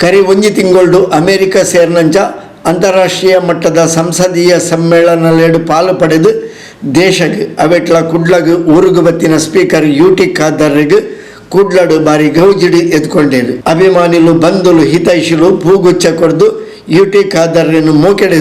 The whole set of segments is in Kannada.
ಕರಿ ಒಂಜಿ ತಿಂಗಳು ಅಮೆರಿಕ ಸೇರ್ನಂಚ ಅಂತಾರಾಷ್ಟ್ರೀಯ ಮಟ್ಟದ ಸಂಸದೀಯ ಸಮ್ಮೇಳನಲೆಡು ಪಾಲು ಪಡೆದು ದೇಶಗ್, ಅವೆಟ್ಲ ಕುಡ್ಲಗ್ ಊರುಗು ಬತ್ತಿನ ಸ್ಪೀಕರ್ ಯು ಟಿ ಖಾದರ್ಗ್ ಕುಡ್ಲಡು ಬಾರಿ ಗೌಜಿಡಿ ಎದ್ಕೊಂಡೇರು. ಅಭಿಮಾನಿಲು ಬಂಧುಲು ಹಿತೈಷಿಲು ಪೂಗುಚ್ಚ ಕೊಡ್ದು ಯುಟಿ ಮೂಕೆಡೆ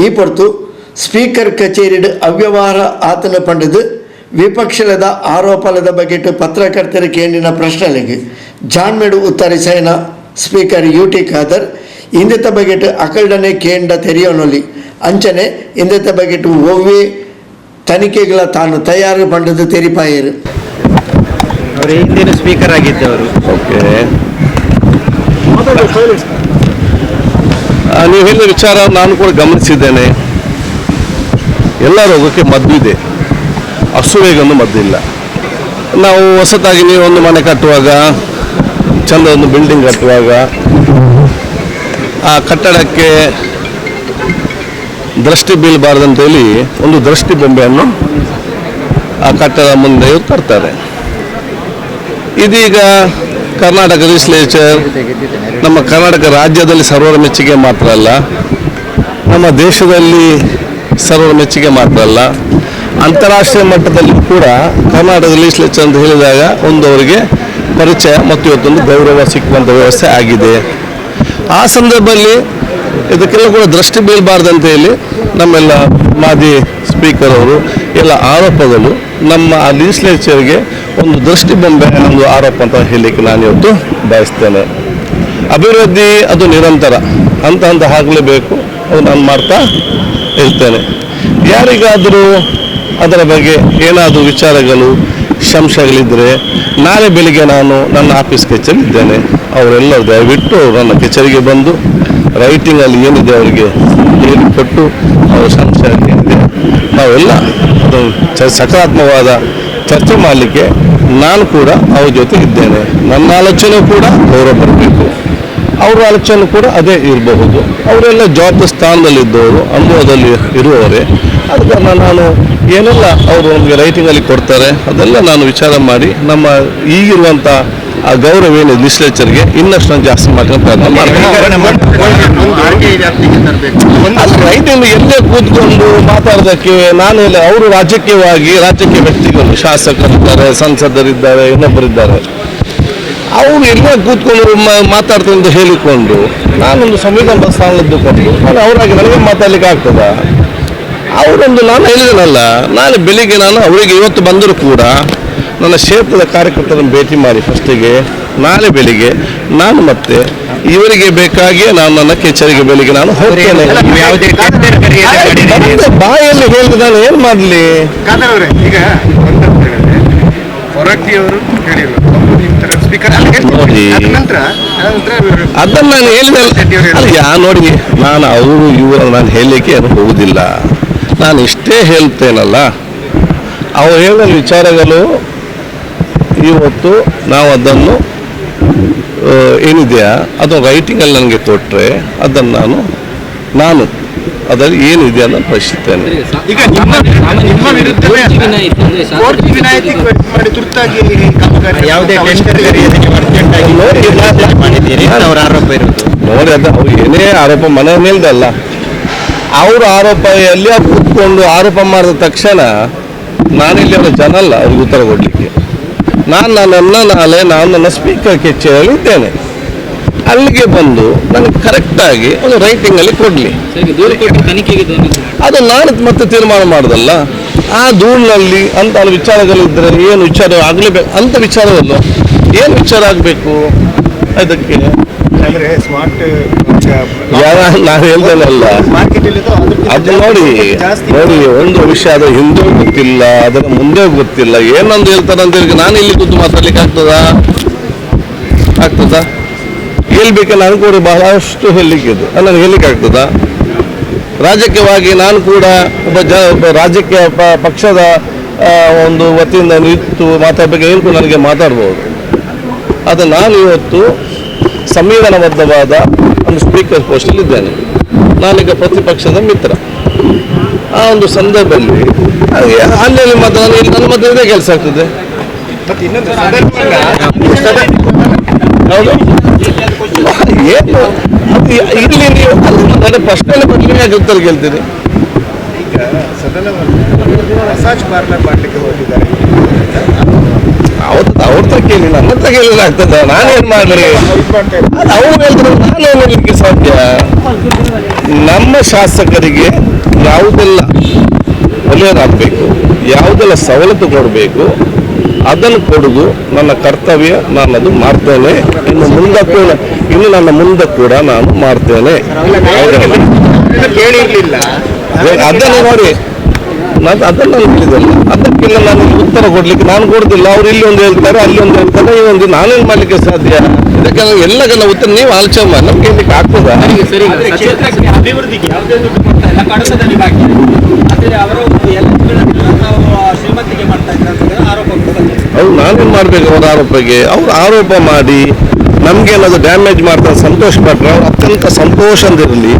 ಈ ಪೊರ್ತು ಸ್ಪೀಕರ್ ಕಚೇರಿ ಅವ್ಯವಹಾರ ಆತನ ಪಂಡದು ವಿಪಕ್ಷಲದ ಆರೋಪಲದ ಬಗೆಟ್ ಪತ್ರಕರ್ತರ ಕೇಂದ್ರಿನ ಪ್ರಶ್ನೆಲೆಗೆ ಜಾಣ್ಮೆಡು ಉತ್ತರಿಸೈನ ಸ್ಪೀಕರ್ ಯು ಟಿ ಖಾದರ್. ಇಂದಿತ ಬಗೆಟ್ ಅಕಲ್ಡನೆ ಕೇಂದ್ರ ತೆರೆಯೋನೊಲಿ ಅಂಚನೆ ಇಂದಿತ ಬಗೆಟ್ ಒವ್ವೆ ತನಿಖೆಗಳ ತಾನು ತಯಾರು ಪಂಡದು ತೆರಿಪಾಯರು. ಅವರು ಹಿಂದಿನ ಸ್ಪೀಕರ್ ಆಗಿದ್ದವರು. ಓಕೆ. ನೀವು ಹೇಳಿದ ವಿಚಾರ ನಾನು ಕೂಡ ಗಮನಿಸಿದ್ದೇನೆ. ಎಲ್ಲ ರೋಗಕ್ಕೆ ಮದ್ದಿದೆ ಅಸುವೇಗನ್ನು ಮದ್ದಿಲ್ಲ. ನಾವು ಹೊಸತಾಗಿ ನೀವು ಒಂದು ಮನೆ ಕಟ್ಟುವಾಗ, ಚಂದ ಒಂದು ಬಿಲ್ಡಿಂಗ್ ಕಟ್ಟುವಾಗ, ಆ ಕಟ್ಟಡಕ್ಕೆ ದೃಷ್ಟಿ ಬೀಳಬಾರ್ದಂತೇಳಿ ಒಂದು ದೃಷ್ಟಿ ಬೊಂಬೆಯನ್ನು ಆ ಕಟ್ಟಡ ಮುಂದೆ ತರ್ತಾರೆ. ಇದೀಗ ಕರ್ನಾಟಕ ಲೆಜಿಸ್ಲೇಚರ್ ನಮ್ಮ ಕರ್ನಾಟಕ ರಾಜ್ಯದಲ್ಲಿ ಸರ್ವರ ಮೆಚ್ಚುಗೆ ಮಾತ್ರ ಅಲ್ಲ, ನಮ್ಮ ದೇಶದಲ್ಲಿ ಸರ್ವರ ಮೆಚ್ಚುಗೆ ಮಾತ್ರ ಅಲ್ಲ, ಅಂತಾರಾಷ್ಟ್ರೀಯ ಮಟ್ಟದಲ್ಲಿ ಕೂಡ ಕರ್ನಾಟಕ ಲೆಜಿಸ್ಲೇಚರ್ ಅಂತ ಹೇಳಿದಾಗ ಒಂದು ಅವರಿಗೆ ಪರಿಚಯ ಮತ್ತು ಇವತ್ತೊಂದು ಗೌರವ ಸಿಕ್ಕುವಂಥ ವ್ಯವಸ್ಥೆ ಆಗಿದೆ. ಆ ಸಂದರ್ಭದಲ್ಲಿ ಇದಕ್ಕೆಲ್ಲ ಕೂಡ ದೃಷ್ಟಿ ಬೀಳಬಾರ್ದಂತ ಹೇಳಿ ನಮ್ಮೆಲ್ಲ ಮಾಜಿ ಸ್ಪೀಕರ್ ಅವರು ಎಲ್ಲ ಆರೋಪಗಳು ನಮ್ಮ ಆ ಲೆಜಿಸ್ಲೇಚರ್ಗೆ ಒಂದು ದೃಷ್ಟಿ ಬಂದ ಒಂದು ಆರೋಪ ಅಂತ ಹೇಳಲಿಕ್ಕೆ ನಾನು ಇವತ್ತು ಬಯಸ್ತೇನೆ. ಅಭಿವೃದ್ಧಿ ಅದು ನಿರಂತರ. ಹಂತ ಹಂತ ಆಗಲೇಬೇಕು. ಅದು ನಾನು ಮಾಡ್ತಾ ಇರ್ತೇನೆ. ಯಾರಿಗಾದರೂ ಅದರ ಬಗ್ಗೆ ಏನಾದರೂ ವಿಚಾರಗಳು ಸಂಶಯಗಳಿದ್ದರೆ ನಾಳೆ ಬೆಳಿಗ್ಗೆ ನಾನು ನನ್ನ ಆಫೀಸ್ ಕಚೇರಿದ್ದೇನೆ ಅವರೆಲ್ಲ ಅವರೆಲ್ಲರೂ ದಯವಿಟ್ಟು ನನ್ನ ಕಚೇರಿಗೆ ಬಂದು ರೈಟಿಂಗಲ್ಲಿ ಏನಿದೆ ಅವರಿಗೆ ಹೇಳಿಕೊಟ್ಟು ಅವರ ಸಂಶಯ ಏನಿದೆ ನಾವೆಲ್ಲ ಅದು ಸಕಾರಾತ್ಮಕವಾದ ಚರ್ಚೆ ಮಾಡಲಿಕ್ಕೆ ನಾನು ಕೂಡ ಅವ್ರ ಜೊತೆ ಇದ್ದೇನೆ. ನನ್ನ ಆಲೋಚನೆ ಕೂಡ ಗೌರವ ಬರಬೇಕು ಅವರ ಆಲೋಚನೆ ಕೂಡ ಅದೇ ಇರಬಹುದು. ಅವರೆಲ್ಲ ಜವಾಬ್ದಾರಿ ಸ್ಥಾನದಲ್ಲಿದ್ದವರು, ಅನುಭವದಲ್ಲಿ ಇರುವವರೇ. ಕಾರಣ ನಾನು ಏನೆಲ್ಲ ಅವರು ನಮಗೆ ರೈಟಿಂಗಲ್ಲಿ ಕೊಡ್ತಾರೆ, ಅದೆಲ್ಲ ನಾನು ವಿಚಾರ ಮಾಡಿ ನಮ್ಮ ಈಗಿರುವಂಥ ಆ ಗೌರವ ಏನು ಲಿಸ್ಲೇಚರ್ಗೆ ಇನ್ನಷ್ಟು ನಾನು ಜಾಸ್ತಿ ಮಾಡ್ಕೊಂಡು ಪ್ರಯತ್ನ ಮಾಡ್ತೀನಿ ರೈತರು ಎಲ್ಲೇ ಕೂತ್ಕೊಂಡು ಮಾತಾಡೋದಕ್ಕೆ ನಾನು ಎಲ್ಲ ಅವರು ರಾಜಕೀಯವಾಗಿ ರಾಜಕೀಯ ವ್ಯಕ್ತಿಗಳು ಶಾಸಕರಿದ್ದಾರೆ ಸಂಸದರಿದ್ದಾರೆ ಇನ್ನೊಬ್ಬರಿದ್ದಾರೆ. ಅವರು ಎಲ್ಲೇ ಕೂತ್ಕೊಂಡು ಮಾತಾಡ್ತೀನಿ ಮಾತಾಡ್ತಾರೆ ಅಂತ ಹೇಳಿಕೊಂಡು ನಾನೊಂದು ಸಂವಿಧಾನದ ಕೊಟ್ಟು ನಾನು ಅವರಾಗಿ ನನಗೆ ಮಾತಾಡ್ಲಿಕ್ಕೆ ಆಗ್ತದ? ಅವರೊಂದು ನಾನು ಹೇಳಿದನಲ್ಲ ನಾನು ಬೆಳಿಗ್ಗೆ ನಾನು ಅವರಿಗೆ ಇವತ್ತು ಬಂದರೂ ಕೂಡ ನನ್ನ ಕ್ಷೇತ್ರದ ಕಾರ್ಯಕರ್ತರನ್ನು ಭೇಟಿ ಮಾಡಿ ಫಸ್ಟಿಗೆ ನಾಳೆ ಬೆಳಿಗ್ಗೆ ನಾನು ಮತ್ತೆ ಇವರಿಗೆ ಬೇಕಾಗಿ ನಾನು ನನ್ನ ಕೆಚ್ಚರಿಗೆ ಬೆಳಿಗ್ಗೆ ನಾನು ಹೋಗ್ತೇನೆ. ಬಾಯಲ್ಲಿ ಹೇಳಿದ ನಾನು ಏನು ಮಾಡಲಿ? ಈಗ ಹೊರಟ್ಟಿಯವರು ನೋಡಿ. ಅದನ್ನ ನಾನು ಹೇಳಿದ ಯಾ ನೋಡಿ ನಾನು ಅವರು ಇವರು ನಾನು ಹೇಳಲಿಕ್ಕೆ ಏನು ಹೋಗುದಿಲ್ಲ. ನಾನು ಇಷ್ಟೇ ಹೇಳ್ತೇನಲ್ಲ. ಅವ್ರು ಹೇಳಿದ ವಿಚಾರಗಳು ಇವತ್ತು ನಾವು ಅದನ್ನು ಏನಿದೆಯಾ? ಅದು ರೈಟಿಂಗಲ್ಲಿ ನನಗೆ ಕೊಟ್ಟರೆ ಅದನ್ನು ನಾನು ನಾನು ಅದರಲ್ಲಿ ಏನಿದೆ ಅಂತ ಪ್ರಶ್ನಿಸ್ತೇನೆ. ಈಗ ನಿಮ್ಮ ನಿಮ್ಮ ವಿರುದ್ಧ ಕೋರ್ಟ್ ವಿನಾಯಿತಿ ಮಾಡಿ ತುರ್ತಾಗಿ ಯಾವುದೇ ಮಾಡಿದ್ದೀರಿ ಅವರ ಆರೋಪ ಇರುತ್ತೆ ನೋಡಿ ಅದು ಅವ್ರು ಏನೇ ಆರೋಪ ಮನೆ ಮೇಲ್ದಲ್ಲ ಅವ್ರ ಆರೋಪ ಎಲ್ಲಿ ಅವ್ರು ಕೂತ್ಕೊಂಡು ಆರೋಪ ಮಾಡಿದ ತಕ್ಷಣ ನಾನಿಲ್ಲಿ ಅವರ ಜನ ಅಲ್ಲ ಅವ್ರಿಗೆ ಉತ್ತರ ಕೊಡಲಿಕ್ಕೆ. ನಾನು ನನ್ನನ್ನು ನಾಳೆ ನಾನು ನನ್ನ ಸ್ಪೀಕರ್ ಕಚೇರಿಯಲ್ಲಿ ಇದ್ದೇನೆ ಅಲ್ಲಿಗೆ ಬಂದು ನನಗೆ ಕರೆಕ್ಟಾಗಿ ಒಂದು ರೈಟಿಂಗಲ್ಲಿ ಕೊಡಲಿ. ದೂರು ತನಿಖೆಗೆ ಅದು ನಾನು ಮತ್ತೆ ತೀರ್ಮಾನ ಮಾಡೋದಲ್ಲ? ಆ ದೂರಿನಲ್ಲಿ ಅಂತ ವಿಚಾರಗಳಿದ್ದರೆ ಏನು ವಿಚಾರ ಆಗಲೇಬೇಕು? ಅಂತ ವಿಚಾರವಲ್ಲ. ಏನು ವಿಚಾರ ಆಗಬೇಕು? ಅದಕ್ಕೆ ಅಂದ್ರೆ ಸ್ಮಾರ್ಟ್ ಯಾರ ನಾನು ಮಾರ್ಕೆಟ್ ಅದು ನೋಡಿ ನೋಡಿ, ಒಂದು ವಿಷಯ ಅದು ಹಿಂದೆ ಗೊತ್ತಿಲ್ಲ, ಅದರ ಮುಂದೆ ಗೊತ್ತಿಲ್ಲ. ಏನೊಂದು ಹೇಳ್ತಾರೆ ಅಂತ ಹೇಳಿ ನಾನು ಇಲ್ಲಿ ಕೂತು ಮಾತಾಡ್ಲಿಕ್ಕೆ ಆಗ್ತದಾ? ಆಗ್ತದಾ? ಹೇಳ್ಬೇಕಲ್ಲ ನಾನು ಕೂಡ ಬಹಳಷ್ಟು ಹೇಳಲಿಕ್ಕಿದ್ದು ನನಗೆ ಹೇಳಲಿಕ್ಕೆ ಆಗ್ತದಾ? ರಾಜಕೀಯವಾಗಿ ನಾನು ಕೂಡ ಒಬ್ಬ ಜ ಒಬ್ಬ ರಾಜಕೀಯ ಪಕ್ಷದ ಒಂದು ವತಿಯಿಂದ ನಿಂತು ಮಾತಾಡಬೇಕು, ಏನು ಕೂಡ ನನಗೆ ಮಾತಾಡ್ಬೋದು. ಅದು ನಾನು ಇವತ್ತು ಸಂವಿಧಾನಬದ್ಧವಾದ ಒಂದು ಸ್ಪೀಕರ್ ಪೋಸ್ಟಲ್ಲಿ ಇದ್ದೇನೆ. ನಾನೀಗ ಪ್ರತಿಪಕ್ಷದ ಮಿತ್ರ. ಆ ಒಂದು ಸಂದರ್ಭದಲ್ಲಿ ಅಲ್ಲಿ ಅಲ್ಲಲ್ಲಿ ಮಾತ್ರ ನಾನು ಇಲ್ಲಿ ನನ್ನ ಮಾತ್ರ ಇದೇ ಕೆಲಸ ಆಗ್ತದೆ. ಏನು? ಇಲ್ಲಿ ನೀವು ನನ್ನ ಪ್ರಶ್ನೆ ಬಗ್ಗೆ ಉತ್ತರ ಕೇಳ್ತೀರಿ? ಈಗ ಸದನವನ್ನು ಮಸಾಜ್ ಪಾರ್ಲರ್ ಮಾಡ್ಲಿಕ್ಕೆ ಹೋಗಿದ್ದಾರೆ. ಅವ್ರ ಅವ್ರ ಕೇಳಿಲ್ಲ ಕೇಳಿ ನನ್ನ ಹತ್ರ ಕೇಳಿದ್ರೆ ಆಗ್ತದ? ನಾನೇನ್ ಮಾಡಲಿ. ಅದು ಅವ್ರು ಹೇಳಿದ್ರು ನಾನೇನು ಹೇಳಲಿಕ್ಕೆ ಸಾಧ್ಯ. ನಮ್ಮ ಶಾಸಕರಿಗೆ ಯಾವುದೆಲ್ಲ ಒಳ್ಳೆಯದಾಗಬೇಕು ಯಾವುದೆಲ್ಲ ಸವಲತ್ತು ಕೊಡಬೇಕು ಅದನ್ನು ಕೊಡುದು ನನ್ನ ಕರ್ತವ್ಯ ನಾನು ಅದು ಮಾಡ್ತೇನೆ. ಇನ್ನು ಮುಂದಕ್ಕೂ ಇನ್ನು ನನ್ನ ಮುಂದೆ ಕೂಡ ನಾನು ಮಾಡ್ತೇನೆ. ಅದನ್ನು ನೋಡಿ. ನಾನು ಅದನ್ನು ನಾನು ಹೇಳಿದಲ್ಲ ಅದಕ್ಕೆಲ್ಲ ನಾನು ಉತ್ತರ ಕೊಡ್ಲಿಕ್ಕೆ ನಾನು ಕೊಡುದಿಲ್ಲ. ಅವ್ರು ಇಲ್ಲಿ ಒಂದು ಹೇಳ್ತಾರೆ ಅಲ್ಲಿ ಒಂದು ಹೇಳ್ತಾರೆ ಈ ಒಂದು ನಾನೇನು ಮಾಡಲಿಕ್ಕೆ ಸಾಧ್ಯ? ಇದಕ್ಕೆ ಎಲ್ಲಕ್ಕೆಲ್ಲ ಉತ್ತರ ನೀವು ಆಲೋಚನೆ ಮಾಡಿ. ನಮ್ಗೆ ಹೇಳಲಿಕ್ಕೆ ಆಗ್ತದಾ? ಸರಿ ಅಭಿವೃದ್ಧಿಗೆ ಯಾವುದೇ ಅವ್ರು ನಾನೇನು ಮಾಡ್ಬೇಕು ಅವ್ರ ಆರೋಪಕ್ಕೆ? ಅವ್ರು ಆರೋಪ ಮಾಡಿ ನಮ್ಗೇನಾದ್ರು ಡ್ಯಾಮೇಜ್ ಮಾಡ್ತಾರೆ, ಸಂತೋಷ ಪಟ್ಟರೆ ಅವ್ರು ಅತ್ಯಂತ ಸಂತೋಷ ಅಂದಿರಲಿ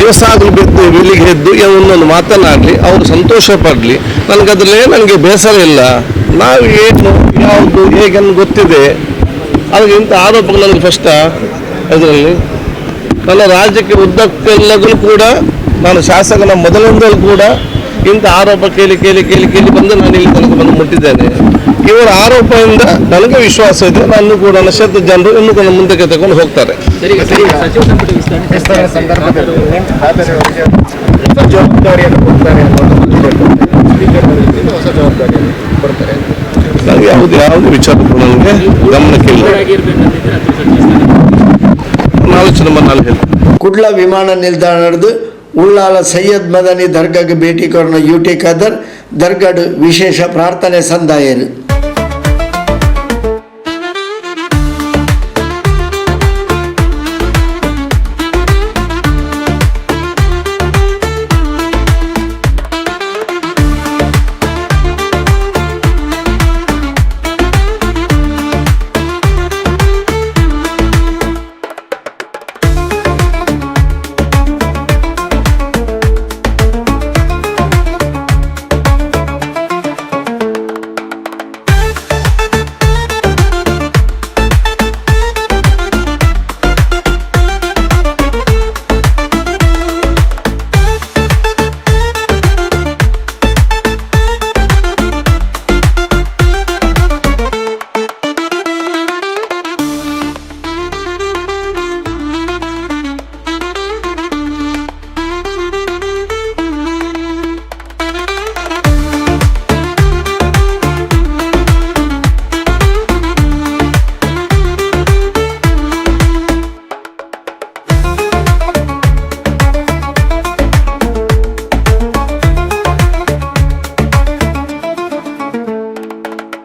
ದಿವಸ ಆಗಲಿ ಬಿದ್ದು ಬೆಳಿಗ್ಗೆ ಎದ್ದು ಒಂದೊಂದು ಮಾತನಾಡಲಿ ಅವರು ಸಂತೋಷ ಪಡಲಿ. ನನಗದ್ರಲ್ಲೇ ನನಗೆ ಬೇಸರ ಇಲ್ಲ. ನಾವು ಏನು, ಯಾವುದು ಹೇಗೆ ಅನ್ನೋದು ಗೊತ್ತಿದೆ. ಅದಕ್ಕೆ ಇಂಥ ಆರೋಪಗಳು ನನಗೆ ಫಸ್ಟ ಇದರಲ್ಲಿ ನನ್ನ ರಾಜ್ಯಕ್ಕೆ ಉದ್ದಕ್ಕೆಲ್ಲದೂ ಕೂಡ, ನಾನು ಶಾಸಕನ ಮೊದಲಿಂದಲೂ ಕೂಡ ಇಂಥ ಆರೋಪ ಕೇಳಿ ಕೇಳಿ ಕೇಳಿ ಕೇಳಿ ಬಂದು ನಾನು ಇಲ್ಲಿ ತನಕ ಬಂದು ಮುಟ್ಟಿದ್ದೇನೆ. ಇವರ ಆರೋಪದಿಂದ ನನಗೆ ವಿಶ್ವಾಸ ಇದೆ ನಾನು ಕೂಡ ನಶದ ಜನರು ಇನ್ನೂ ಕೂಡ ಮುಂದಕ್ಕೆ ತಗೊಂಡು ಹೋಗ್ತಾರೆ. ಜವಾಬ್ದಾರಿಯನ್ನು ಕೊಡ್ತಾರೆ ಹೊಸ ಜವಾಬ್ದಾರಿಯನ್ನು ಕೊಡ್ತಾರೆ. ನನಗೆ ಯಾವುದು ಯಾವುದೇ ವಿಚಾರ ಕೂಡ ನನಗೆ ಗಮನಕ್ಕೆ ಇಲ್ಲ. ಆಲೋಚನೆ ಮಾಡಿ ನಾನು ಹೇಳ್ತೇನೆ. ಕುಡ್ಲ ವಿಮಾನ ನಿಲ್ದಾಣದ ಉಳ್ಳಾಲ ಸೈಯದ್ ಮದನಿ ದರ್ಗಾಗೆ ಭೇಟಿ ಕೊರನ ಯುಟಿ ಖದರ್ ದರ್ಗಡ್ ವಿಶೇಷ ಪ್ರಾರ್ಥನೆ ಸಂದಾಯರು